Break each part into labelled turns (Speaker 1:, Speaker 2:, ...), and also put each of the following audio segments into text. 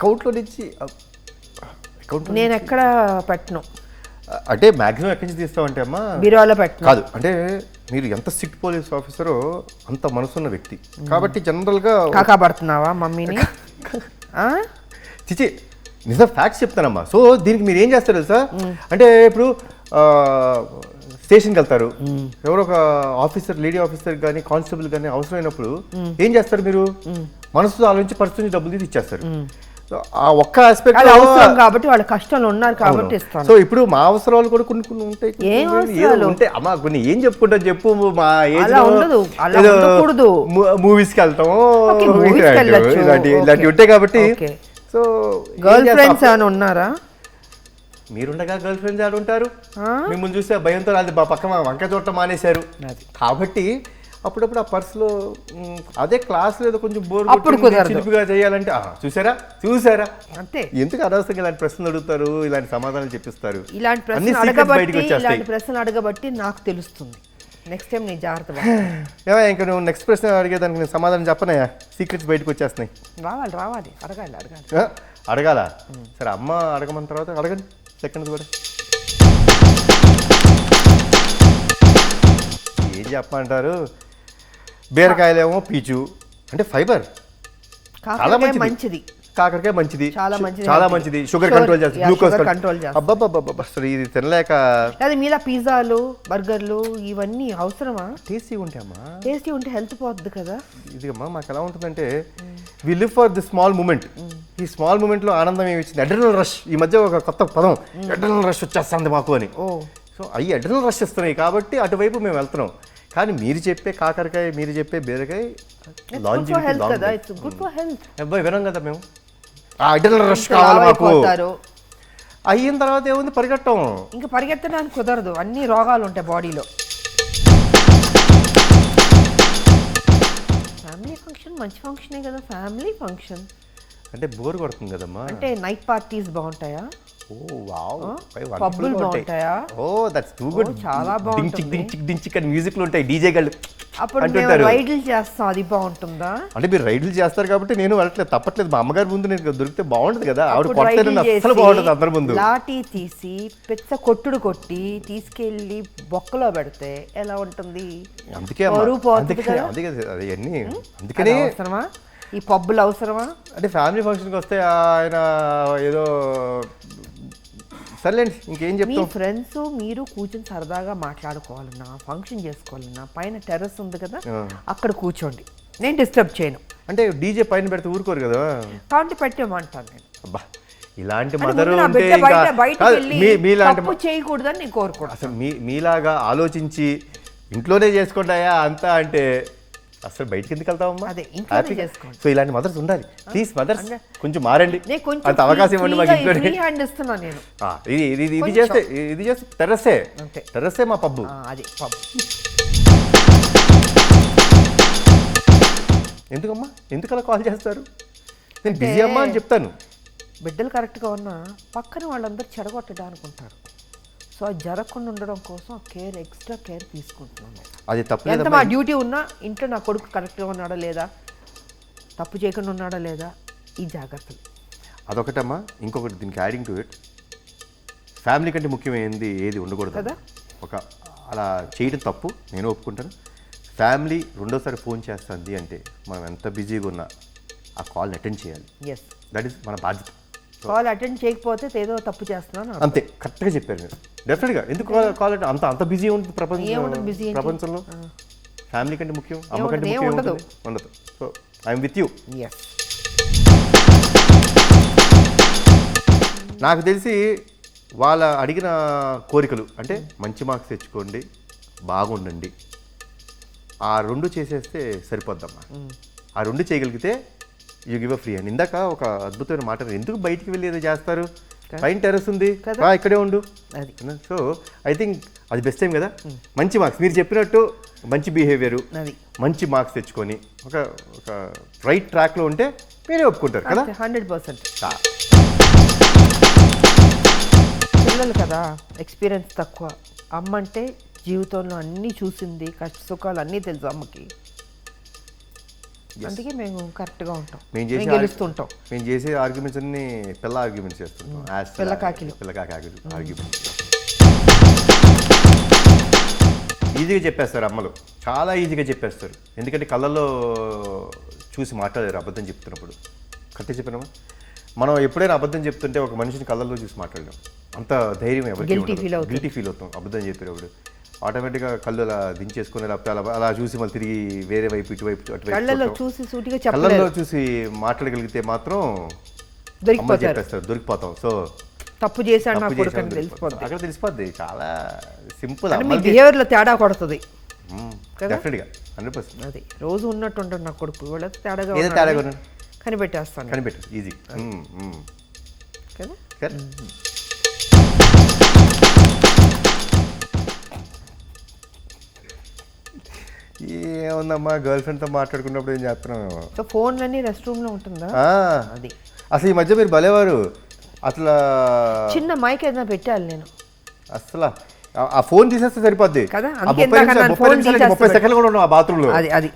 Speaker 1: అకౌంట్లో నుంచి అకౌంట్
Speaker 2: నేను ఎక్కడ పెట్టను.
Speaker 1: అంటే మాక్సిమం ఎక్కడి నుంచి తీస్తామంటే అమ్మా?
Speaker 2: బీరువాలో పెట్టను.
Speaker 1: కాదు అంటే మీరు ఎంత సిట్ పోలీస్ ఆఫీసరో అంత మనసున్న వ్యక్తి. కాబట్టి జనరల్గా
Speaker 2: కాకా పడుతున్నావా మమ్మీని?
Speaker 1: చిచి నిజం ఫ్యాక్ట్స్ చెప్తానమ్మా. సో దీనికి మీరు ఏం చేస్తారు తెలుసా? అంటే ఇప్పుడు స్టేషన్కి వెళ్తారు. ఎవరో ఒక ఆఫీసర్ లేడీ ఆఫీసర్ కానీ కానిస్టేబుల్ కానీ అవసరమైనప్పుడు ఏం చేస్తారు మీరు? మనసుతో ఆలోచించి పరిస్థితి డబ్బులు తీసి ఇచ్చేస్తారు. సో ఆ ఒక్క ఆస్పెక్ట్
Speaker 2: అవసరం కాబట్టి వాళ్ళ కష్టంలో ఉన్నారు కాబట్టి ఇస్తాను
Speaker 1: సో ఇప్పుడు మా అవసరాలు కూడా కొన్ని కొన్ని ఉంటాయి ఉంటాయి అమ్మా కొన్ని ఏం చెప్పుకుంటాం చెప్పు మా ఏజ్
Speaker 2: ఉండదు.
Speaker 1: మూవీస్కి వెళ్తాము. ఇలాంటి. ఇలాంటివి ఉంటాయి కాబట్టి. సో
Speaker 2: గర్ల్ ఫ్రెండ్స్ ఏమైనా ఉన్నారా
Speaker 1: మీరుండగా గర్ల్ ఫ్రెండ్స్ ఆడు ఉంటారు
Speaker 2: ఆ?
Speaker 1: మిమ్మల్ని చూస్తే భయంతో అది మా పక్క వంక చూడటం మానేశారు. కాబట్టి అప్పుడప్పుడు ఆ పర్సులో అదే క్లాస్ లేదో కొంచెం బోర్. చిలిపిగా చేయాలంటే చూసారా? చూసారా?
Speaker 2: అంతే.
Speaker 1: ఎందుకు అనవసరంగా ఇలాంటి ప్రశ్నలు అడుగుతారు ఇలాంటి సమాధానాలు చెప్పిస్తారు?
Speaker 2: ఇలాంటి ప్రశ్నలు అడగబట్టి ఇలాంటి ప్రశ్నలు అడగబట్టి నాకు తెలుస్తుంది. నెక్స్ట్ టైం నేను జాగ్రత్త.
Speaker 1: ఏమయ్య, ఇంకా నువ్వు నెక్స్ట్ ప్రశ్న అడిగేదానికి నేను సమాధానం చెప్పనయ్యా? సీక్రెట్స్ బయటకు వచ్చేస్తున్నాయి.
Speaker 2: రావాలి రావాలి. అడగాలి అడగాలి.
Speaker 1: అడగాల? సరే అమ్మ అడగమన్న తర్వాత అడగండి. సెకండ్ కూడా. ఏం చెప్పమంటారు? బీరకాయలేమో పీచు. అంటే ఫైబర్. చాలా మంచిది.
Speaker 2: మంచిది.
Speaker 1: కాకరకాయ మంచిది.
Speaker 2: చాలా మంచిది.
Speaker 1: చాలా. మంచిది. షుగర్ కంట్రోల్ చేస్తుంది. గ్లూకోజ్
Speaker 2: control చేస్తుంది.
Speaker 1: అసలు ఇది తినలేక
Speaker 2: అది మీలా పిజ్జాలు బర్గర్లు ఇవన్నీ అవసరమా?
Speaker 1: టేస్టీ ఉంటాయమ్మా
Speaker 2: టేస్టీ ఉంటే హెల్త్ పోద్ది కదా.
Speaker 1: ఇది అమ్మా మాకు ఎలా ఉంటుందంటే we live for the small moment ఈ స్మాల్ మూమెంట్లో ఆనందం ఏమి ఇచ్చింది? అడ్రినల్ రష్ ఈ మధ్య ఒక కొత్త పదం అడ్రినల్ రష్ వచ్చేస్తుంది మాకు అని.
Speaker 2: ఓ.
Speaker 1: సో అవి అడ్రినల్ రష్ ఇస్తున్నాయి కాబట్టి అటువైపు మేము వెళ్తున్నాం. కానీ మీరు చెప్పే కాకరకాయ మీరు చెప్పే బీరకాయ
Speaker 2: ఇట్స్ గుడ్ ఫర్ హెల్త్
Speaker 1: అబ్బాయి వినం కదా మేము? ఆ రష్ కావాలి మాకు. అయిన తర్వాత ఏముంది? పరిగెట్టం.
Speaker 2: ఇంకా పరిగెత్తడానికి కుదరదు. అన్ని రోగాలు ఉంటాయి బాడీలో. ఫ్యామిలీ ఫంక్షన్ మంచి ఫంక్షనే కదా. ఫ్యామిలీ ఫంక్షన్
Speaker 1: అంటే బోర్ కొడుతుంది కదమ్మా.
Speaker 2: అంటే నైట్ పార్టీస్ బాగుంటాయా?
Speaker 1: ఓ వావ్.
Speaker 2: పబ్బులు బాగుంటాయా?
Speaker 1: ఓ దట్స్ టూ గుడ్
Speaker 2: చాలా
Speaker 1: డించిక్
Speaker 2: బాగుంటుంది.
Speaker 1: డించిక్ డించిక్ అని మ్యూజిక్లో ఉంటాయి. డీజే గళ్ళు
Speaker 2: అప్పుడు మేము రైడ్లు చేస్తాం అది బాగుంటుందా?
Speaker 1: అంటే మీరు రైడ్లు చేస్తారు కాబట్టి నేను వెళ్ళట్లేదు తప్పట్లేదు. మా అమ్మగారి ముందు నేను దొరికితే బాగుంటుంది కదా. ఆవిడ అసలు బాగుంటుంది అందరి ముందు.
Speaker 2: లాఠీ తీసి పెద్ద కొట్టుడు కొట్టి తీసుకెళ్ళి బొక్కలో పెడితే ఎలా ఉంటుంది?
Speaker 1: అందుకే అవన్నీ
Speaker 2: అది
Speaker 1: అందుకనే
Speaker 2: అవసరమా? ఈ పబ్బులు అవసరమా?
Speaker 1: అంటే ఫ్యామిలీ ఫంక్షన్కి వస్తే ఆయన ఏదో సర్లేండి ఇంకేం
Speaker 2: మీ
Speaker 1: చెప్తాం?
Speaker 2: ఫ్రెండ్స్ మీరు కూర్చొని సరదాగా మాట్లాడుకోవాలన్నా ఫంక్షన్ చేసుకోవాలన్నా పైన టెర్రస్ ఉంది కదా. అక్కడ కూర్చోండి. నేను డిస్టర్బ్ చేయను.
Speaker 1: అంటే డీజే పైన పెడితే ఊరుకోరు కదా?
Speaker 2: కాబట్టి పెట్టేమంటాను నేను.
Speaker 1: అబ్బా ఇలాంటి
Speaker 2: అంటే
Speaker 1: మదరు
Speaker 2: ముందు నా
Speaker 1: ఉంటే
Speaker 2: బిడ్డ
Speaker 1: ఇంకా
Speaker 2: బయట బయటకు
Speaker 1: కాదు,
Speaker 2: వెళ్ళి
Speaker 1: మీ మీలాంటి
Speaker 2: తప్పు చేయకూడదని నేను కోరుకుంటాను
Speaker 1: అసలు మీ మీలాగా ఆలోచించి ఇంట్లోనే చేసుకుంటాయా అంతా అంటే అసలు బయటికి ఎందుకు.
Speaker 2: చేసుకోండి.
Speaker 1: సో ఇలాంటి మదర్స్ ఉండాలి. ప్లీజ్ మదర్స్ కొంచెం మారండి. అంత అవకాశం ఇవ్వండి మాకు ఇది ఇది ఇది. చేస్తే ఇది చేస్తే టెర్రస్సే. టెర్రస్సే మా పబ్బు.
Speaker 2: అది పబ్
Speaker 1: ఎందుకమ్మా? ఎందుకు అలా కాల్ చేస్తారు? నేను బిజీ అమ్మా అని చెప్తాను.
Speaker 2: బిడ్డలు కరెక్ట్గా ఉన్నా పక్కన వాళ్ళందరూ చెడగొట్టడానికి ఉంటారు సో అది జరగకుండా ఉండడం కోసం కేర్ ఎక్స్ట్రా కేర్ తీసుకుంటున్నాను
Speaker 1: అది
Speaker 2: ఎంత
Speaker 1: తప్పలేదమ్మా
Speaker 2: మా డ్యూటీ ఉన్నా ఇంట్లో నా కొడుకు కరెక్ట్గా ఉన్నాడా లేదా? తప్పు చేయకుండా ఉన్నాడా లేదా? ఈ జాగ్రత్తలు.
Speaker 1: అదొకటమ్మా ఇంకొకటి దీనికి యాడింగ్ టు ఇట్ ఫ్యామిలీ కంటే ముఖ్యమైనది ఏది ఉండకూడదు.
Speaker 2: కదా?
Speaker 1: ఒక అలా చేయడం తప్పు నేను ఒప్పుకుంటాను. ఫ్యామిలీ రెండోసారి ఫోన్ చేస్తుంది అంటే మనం ఎంత బిజీగా ఉన్నా ఆ కాల్ని అటెండ్ చేయాలి.
Speaker 2: ఎస్
Speaker 1: దట్ ఈస్ మన బాధ్యత.
Speaker 2: కాల్ అటెండ్ చేయకపోతే ఏదో తప్పు చేస్తున్నాను.
Speaker 1: అంతే కరెక్ట్గా చెప్పారు. మీరు డెఫినెట్గా ఎందుకు కాల్ అంటే అంత అంత బిజీ ఉంటుంది ప్రపంచం? ప్రపంచంలో? ఫ్యామిలీ కంటే ముఖ్యం అమ్మ? కంటే ముఖ్యం
Speaker 2: ఉండదు.
Speaker 1: ఉండదు. So I'm with you
Speaker 2: yes
Speaker 1: నాకు తెలిసి వాళ్ళ అడిగిన కోరికలు అంటే మంచి మార్క్స్ తెచ్చుకోండి బాగుండండి. ఆ రెండు చేసేస్తే సరిపోద్దమ్మా. ఆ రెండు చేయగలిగితే you give a free and ఇందాక ఒక అద్భుతమైన మాట. ఎందుకు బయటికి వెళ్ళి ఏదో చేస్తారు? పైన టెర్రస్ ఉంది. ఇక్కడే ఉండు.
Speaker 2: అది.
Speaker 1: సో ఐ థింక్ అది బెస్ట్ టైం కదా. మంచి మార్క్స్ మీరు చెప్పినట్టు మంచి బిహేవియరు మంచి మార్క్స్ తెచ్చుకొని ఒక ఒక రైట్ ట్రాక్లో ఉంటే మీరే ఒప్పుకుంటారు కదా.
Speaker 2: Hundred percent. పిల్లలు కదా ఎక్స్పీరియన్స్ తక్కువ. అమ్మ అంటే జీవితంలో అన్నీ చూసింది కష్ట సుఖాలు అన్నీ తెలుసు అమ్మకి. అందుకే మేము కరెక్ట్గా ఉంటాం.
Speaker 1: మేము చేసే
Speaker 2: గెలుస్తుంటాం.
Speaker 1: మేము చేసే ఆర్గ్యుమెంట్స్ అన్ని పిల్ల ఆర్గ్యుమెంట్స్ చేస్తుంటాం.
Speaker 2: పిల్ల కాకిలు.
Speaker 1: పిల్ల కాకి ఆర్గ్యుమెంట్స్. ఈజీగా చెప్పేస్తారు అమ్మలు. చాలా ఈజీగా చెప్పేస్తారు. ఎందుకంటే కళ్ళల్లో చూసి మాట్లాడారు అబద్ధం చెప్తున్నప్పుడు. కరెక్ట్ చెప్పినామా మనం ఎప్పుడైనా అబద్ధం చెప్తుంటే ఒక మనిషిని కళ్ళల్లో చూసి మాట్లాడడం అంత ధైర్యం ఎవరికి. గిల్టీ ఫీల్ అవుతాం. అబద్ధం చెప్పేటప్పుడు. ఆటోమేటిక్గా కళ్ళు అలా దించేసుకుని అలా అలా చూసి మళ్ళీ తిరిగి వేరే వైపు ఇటువైపు చూడటం.
Speaker 2: చూసి సూటిగా
Speaker 1: కళ్ళల్లో చూసి మాట్లాడగలిగితే మాత్రం
Speaker 2: దొరికిపోతారు.
Speaker 1: చెప్పేస్తారు దొరికిపోతాం. సో
Speaker 2: తప్పు చేశాడు నా
Speaker 1: తప్పు
Speaker 2: కొడుకు
Speaker 1: చేసామని
Speaker 2: అని
Speaker 1: తెలిసిపోద్ది.
Speaker 2: తెలిసిపోద్ది.
Speaker 1: అక్కడ తెలిసిపోద్ది. చాలా సింపుల్.
Speaker 2: మీ బిహేవియర్లో తేడా కొడుతుంది?
Speaker 1: డెఫినెట్గా హండ్రెడ్ పర్సెంట్.
Speaker 2: అది. రోజు ఉన్నట్టు ఉంటాడు నా కొడుకు. ఇవాళ తేడాగా
Speaker 1: ఏదో తేడాగా.
Speaker 2: కనిపెట్టేస్తాను
Speaker 1: కనిపెట్టు. ఈజీ
Speaker 2: కదా?
Speaker 1: ఏముందమ్మా గర్ల్ ఫ్రెండ్తో మాట్లాడుకున్నప్పుడు ఏం చేస్తున్నాం
Speaker 2: సో ఫోన్లన్నీ రెస్ట్ రూమ్లో ఉంటుందా? అది.
Speaker 1: అసలు ఈ మధ్య మీరు భలేవారు. అసలు
Speaker 2: చిన్న మైక్ ఏదైనా పెట్టాలి నేను.
Speaker 1: అసలు. ఆ- ఫోన్ తీసేస్తే సరిపోద్ది. ముప్పై సెకండ్లు కూడా ఉన్నాం ఆ
Speaker 2: అది అది.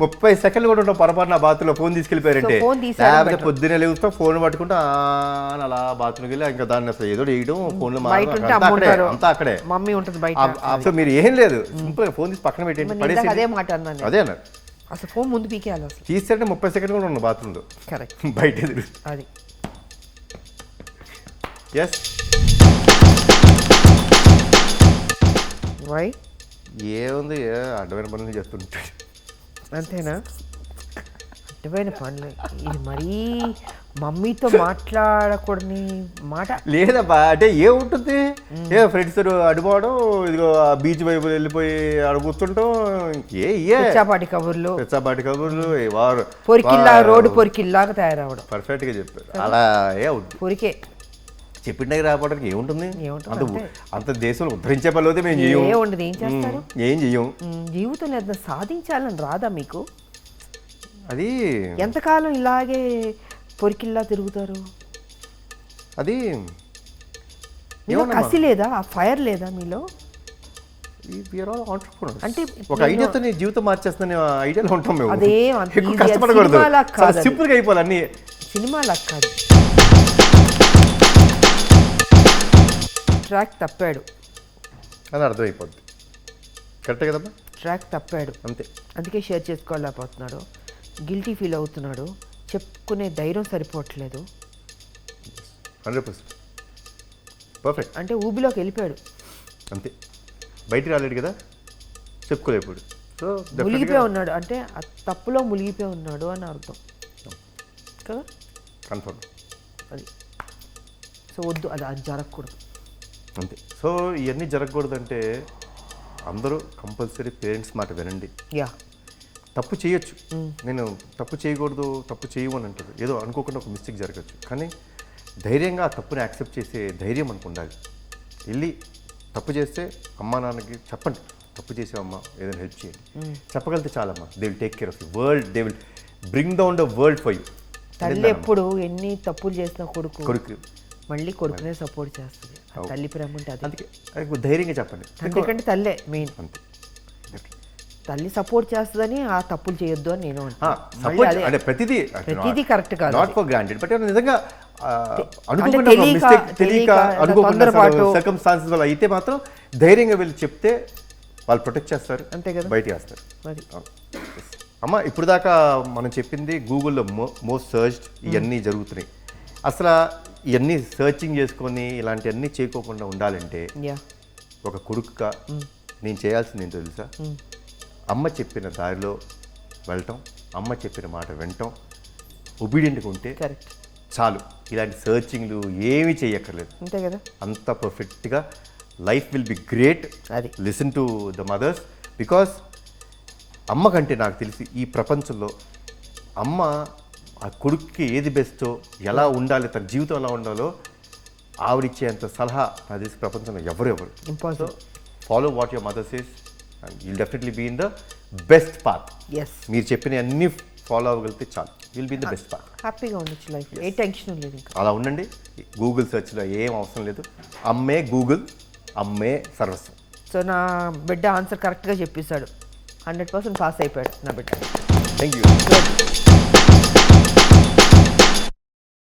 Speaker 1: ముప్పై సెకండ్లు కూడా ఉంటాం పొరపాటు నా బాత్రూంలో ఫోన్ తీసుకెళ్ళిపోయారంటే. లేకపోతే
Speaker 2: better.
Speaker 1: పొద్దునే లేవుతాం ఫోన్ పట్టుకుంటా అలా బాత్రూమ్కి వెళ్ళి ఇంకా దాన్ని అసలు ఏదో వేయడం ఫోన్లో
Speaker 2: ఉంటే
Speaker 1: అంతా అక్కడే
Speaker 2: ఉంటారు.
Speaker 1: అంతా అక్కడే.
Speaker 2: మమ్మీ ఉంటుంది బయట.
Speaker 1: అసలు మీరు ఏం లేదు. సింపుల్ ఫోన్ తీసి పక్కన పెట్టండి పడేసి
Speaker 2: అదే మాట అన్నాను.
Speaker 1: అదే అన్నారు
Speaker 2: అసలు ఫోన్ ముందు పీకేయాలి అసలు.
Speaker 1: తీస్తే ముప్పై సెకండ్ కూడా ఉన్నాం బాత్రూంలో.
Speaker 2: కరెక్ట్
Speaker 1: బయట
Speaker 2: అది.
Speaker 1: ఎస్
Speaker 2: వై
Speaker 1: ఏముంది? ఏ అడ్డమైన పనులు చేస్తుంటాడు
Speaker 2: అంతేనా? అడ్డమైన పనులు. ఇది మరీ మమ్మీతో మాట్లాడకూడని మాట.
Speaker 1: లేదబ్బా అంటే ఏముంటుంది? ఏ ఫ్రెండ్స్ అడుకోవడం ఇదిగో బీచ్ వైపు వెళ్ళిపోయి కూర్చుంటాం ఏ ఏ
Speaker 2: పిచ్చాపాటి కబుర్లు.
Speaker 1: కబుర్లు వారు
Speaker 2: పొరికిల్లా రోడ్డు పొరికిల్లాగా తయారవడం.
Speaker 1: పర్ఫెక్ట్గా చెప్పారు. అలా ఏ అవుతుంది
Speaker 2: పొరికే.
Speaker 1: చెప్పిన దగ్గర రావడానికి ఏముంటుంది? అంత
Speaker 2: అంతే.
Speaker 1: దేశంలో ఉద్ధరించే పనులు అయితే మేము
Speaker 2: ఏ చేస్తారు?
Speaker 1: ఏం చెయ్యం
Speaker 2: జీవితంలో ఏదైనా సాధించాలని రాదా మీకు?
Speaker 1: అది
Speaker 2: ఎంతకాలం ఇలాగే పొరికిల్లా తిరుగుతారు?
Speaker 1: అది
Speaker 2: కసి లేదా? ఆ ఫైర్ లేదా మీలో? అంటే
Speaker 1: ఒక ఐడియాతో జీవితం మార్చేస్తున్న ఐడియాలో ఉంటాం మేము.
Speaker 2: అదేం అంత
Speaker 1: ఎక్కువ
Speaker 2: easy. అది
Speaker 1: కష్టపడకూడదు.
Speaker 2: సినిమాలా కాదు అది.
Speaker 1: సింపుల్గా అయిపోవాలి అన్ని.
Speaker 2: సినిమా కాదు. ట్రాక్ తప్పాడు.
Speaker 1: అని అర్థమైపోద్ది. కరెక్టే కదమ్మా?
Speaker 2: ట్రాక్ తప్పాడు.
Speaker 1: అంతే.
Speaker 2: అందుకే షేర్ చేసుకోలేకపోతున్నాడు. గిల్టీ ఫీల్ అవుతున్నాడు. చెప్పుకునే ధైర్యం సరిపోవట్లేదు.
Speaker 1: Hundred percent. పర్ఫెక్ట్
Speaker 2: అంటే ఊబిలోకి వెళ్ళిపోయాడు.
Speaker 1: అంతే. బయటికి రాలేడు కదా? చెప్పుకోలేప్పుడు సో
Speaker 2: మునిగిపోయి ఉన్నాడు. అంటే ఆ తప్పులో మునిగిపోయి ఉన్నాడు అని అర్థం. కదా?
Speaker 1: కన్ఫర్మ్
Speaker 2: అది. సో వద్దు. అది అది జరగకూడదు.
Speaker 1: అంతే. సో ఇవన్నీ జరగకూడదంటే అందరూ కంపల్సరీ పేరెంట్స్ మాట వినండి.
Speaker 2: యా.
Speaker 1: తప్పు చేయొచ్చు. నేను తప్పు చేయకూడదు తప్పు చేయమని అంటారు. ఏదో అనుకోకుండా ఒక మిస్టేక్ జరగచ్చు. కానీ ధైర్యంగా ఆ తప్పుని యాక్సెప్ట్ చేసే ధైర్యం మనకు ఉండాలి. వెళ్ళి తప్పు చేస్తే అమ్మా నాన్నకి చెప్పండి. తప్పు చేసావమ్మా ఏదైనా హెల్ప్ చేయండి. చెప్పగలిగితే చాలమ్మా. They will take care of you world they will bring down the world for you
Speaker 2: తల్లి ఎప్పుడు ఎన్ని తప్పులు చేసిన కొడుకు
Speaker 1: కొడుకు.
Speaker 2: మళ్ళీ కొడుకునే సపోర్ట్ చేస్తుంది. తల్లి ప్రేమ ఉంటే అది.
Speaker 1: అందుకే అది ధైర్యంగా చెప్పండి.
Speaker 2: తండ్రి కంటే తల్లే మెయిన్
Speaker 1: అంతే.
Speaker 2: తల్లి సపోర్ట్ చేస్తుందని ఆ తప్పులు చేయొద్దు అని నేను
Speaker 1: అంటే ప్రతిదీ
Speaker 2: ప్రతిదీ correct కాదు
Speaker 1: నాట్ ఫర్ గ్రాంటెడ్ బట్ నిజంగా
Speaker 2: తెలియక-
Speaker 1: అనుకోకుండా
Speaker 2: తొందరపాటు.
Speaker 1: సర్కమ్స్టాన్సెస్ వల్ల అయితే మాత్రం ధైర్యంగా వెళ్ళి చెప్తే వాళ్ళు ప్రొటెక్ట్ చేస్తారు
Speaker 2: అంతే కదా.
Speaker 1: బయటికి వేస్తారు.
Speaker 2: మరి.
Speaker 1: అమ్మ ఇప్పుడు దాకా మనం చెప్పింది గూగుల్లో మో మోస్ట్ సర్చ్డ్ ఇవన్నీ జరుగుతున్నాయి. అసలు ఇవన్నీ సర్చింగ్ చేసుకొని ఇలాంటివన్నీ చేయకోకుండా ఉండాలంటే ఒక కొడుకుగా నేను చేయాల్సింది ఏంటో తెలుసా? అమ్మ చెప్పిన దారిలో వెళ్ళటం అమ్మ చెప్పిన మాట వినటం ఒబీడియంట్గా ఉంటే
Speaker 2: కరెక్ట్
Speaker 1: చాలు. ఇలాంటి సర్చింగ్లు ఏమీ చేయక్కర్లేదు.
Speaker 2: అంతే కదా?
Speaker 1: అంత పర్ఫెక్ట్గా లైఫ్ విల్ బి గ్రేట్
Speaker 2: అది.
Speaker 1: Listen to the mothers because అమ్మ కంటే నాకు తెలిసి ఈ ప్రపంచంలో అమ్మ ఆ కొడుక్కి ఏది బెస్టో ఎలా ఉండాలి తన జీవితం ఎలా ఉండాలో ఆవిడిచ్చేంత సలహా నాకు తెలిసి ప్రపంచంలో ఎవరు ఎవరు
Speaker 2: impossible
Speaker 1: follow what your mother says and you'll definitely be in the best path
Speaker 2: yes
Speaker 1: మీరు చెప్పిన అన్ని ఫాలో అవ్వగలిగితే చాలు. Will be in the best path
Speaker 2: హ్యాపీగా ఉండొచ్చు లైఫ్ ఏ టెన్షన్ లేదు
Speaker 1: అలా ఉండండి. గూగుల్ సెర్చ్లో ఏం అవసరం లేదు. అమ్మే గూగుల్ అమ్మే సర్వస్వం.
Speaker 2: సో నా బిడ్డ ఆన్సర్ కరెక్ట్గా చెప్పేశాడు. హండ్రెడ్ పర్సెంట్ పాస్ అయిపోయాడు నా బిడ్డ.
Speaker 1: Thank you